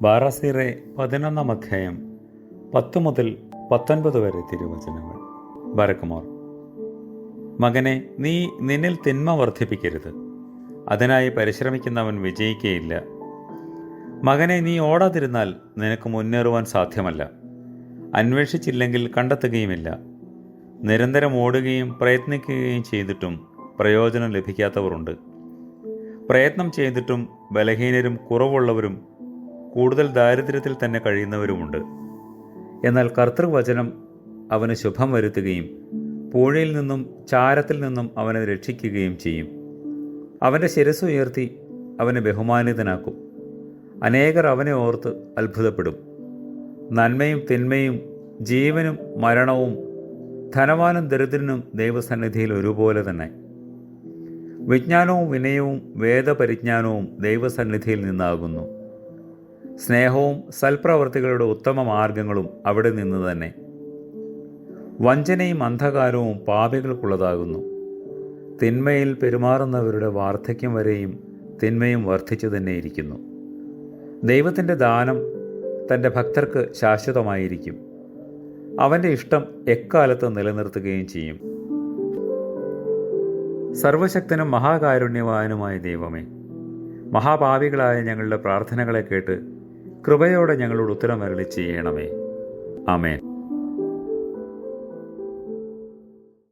ബാറസീറെ പതിനൊന്നാം അധ്യായം പത്ത് മുതൽ പത്തൊൻപത് വരെ തിരുവചനങ്ങൾ. ബരക്കുമോർ മകനെ നീ നിന്നിൽ തിന്മ വർദ്ധിപ്പിക്കരുത്. അതിനായി പരിശ്രമിക്കുന്നവൻ വിജയിക്കുകയില്ല മകനെ നീ ഓടാതിരുന്നാൽ നിനക്ക് മുന്നേറുവാൻ സാധ്യമല്ല. അന്വേഷിച്ചില്ലെങ്കിൽ കണ്ടെത്തുകയുമില്ല. നിരന്തരം ഓടുകയും പ്രയത്നിക്കുകയും ചെയ്തിട്ടും പ്രയോജനം ലഭിക്കാത്തവരുണ്ട്. പ്രയത്നം ചെയ്തിട്ടും ബലഹീനരും കുറവുള്ളവരും കൂടുതൽ ദാരിദ്ര്യത്തിൽ തന്നെ കഴിയുന്നവരുമുണ്ട്. എന്നാൽ കർത്തൃവചനം അവന് ശുഭം വരുത്തുകയും പൂഴയിൽ നിന്നും ചാരത്തിൽ നിന്നും അവനെ രക്ഷിക്കുകയും ചെയ്യും. അവന്റെ ശിരസ് ഉയർത്തി അവനെ ബഹുമാനിതനാക്കും. അനേകർ അവനെ ഓർത്ത് അത്ഭുതപ്പെടും. നന്മയും തിന്മയും ജീവനും മരണവും ധനവാനും ദരിദ്രനും ദൈവസന്നിധിയിൽ ഒരുപോലെ തന്നെ. വിജ്ഞാനവും വിനയവും വേദപരിജ്ഞാനവും ദൈവസന്നിധിയിൽ നിന്നാകുന്നു. സ്നേഹവും സൽപ്രവർത്തികളുടെ ഉത്തമ മാർഗങ്ങളും അവിടെ നിന്ന് തന്നെ. വഞ്ചനയും അന്ധകാരവും പാപികൾക്കുള്ളതാകുന്നു. തിന്മയിൽ പെരുമാറുന്നവരുടെ വാർദ്ധക്യം വരെയും തിന്മയും വർദ്ധിച്ചു തന്നെ ഇരിക്കുന്നു. ദൈവത്തിന്റെ ദാനം തന്റെ ഭക്തർക്ക് ശാശ്വതമായിരിക്കും. അവന്റെ ഇഷ്ടം എക്കാലത്ത് നിലനിർത്തുകയും ചെയ്യും. സർവശക്തനും മഹാകാരുണ്യവാനുമായ ദൈവമേ മഹാപാപികളായ ഞങ്ങളുടെ പ്രാർത്ഥനകളെ കേട്ട് കൃപയോടെ ഞങ്ങളോട് ഉത്തരം അരളി ചെയ്യണമേ. ആമേൻ.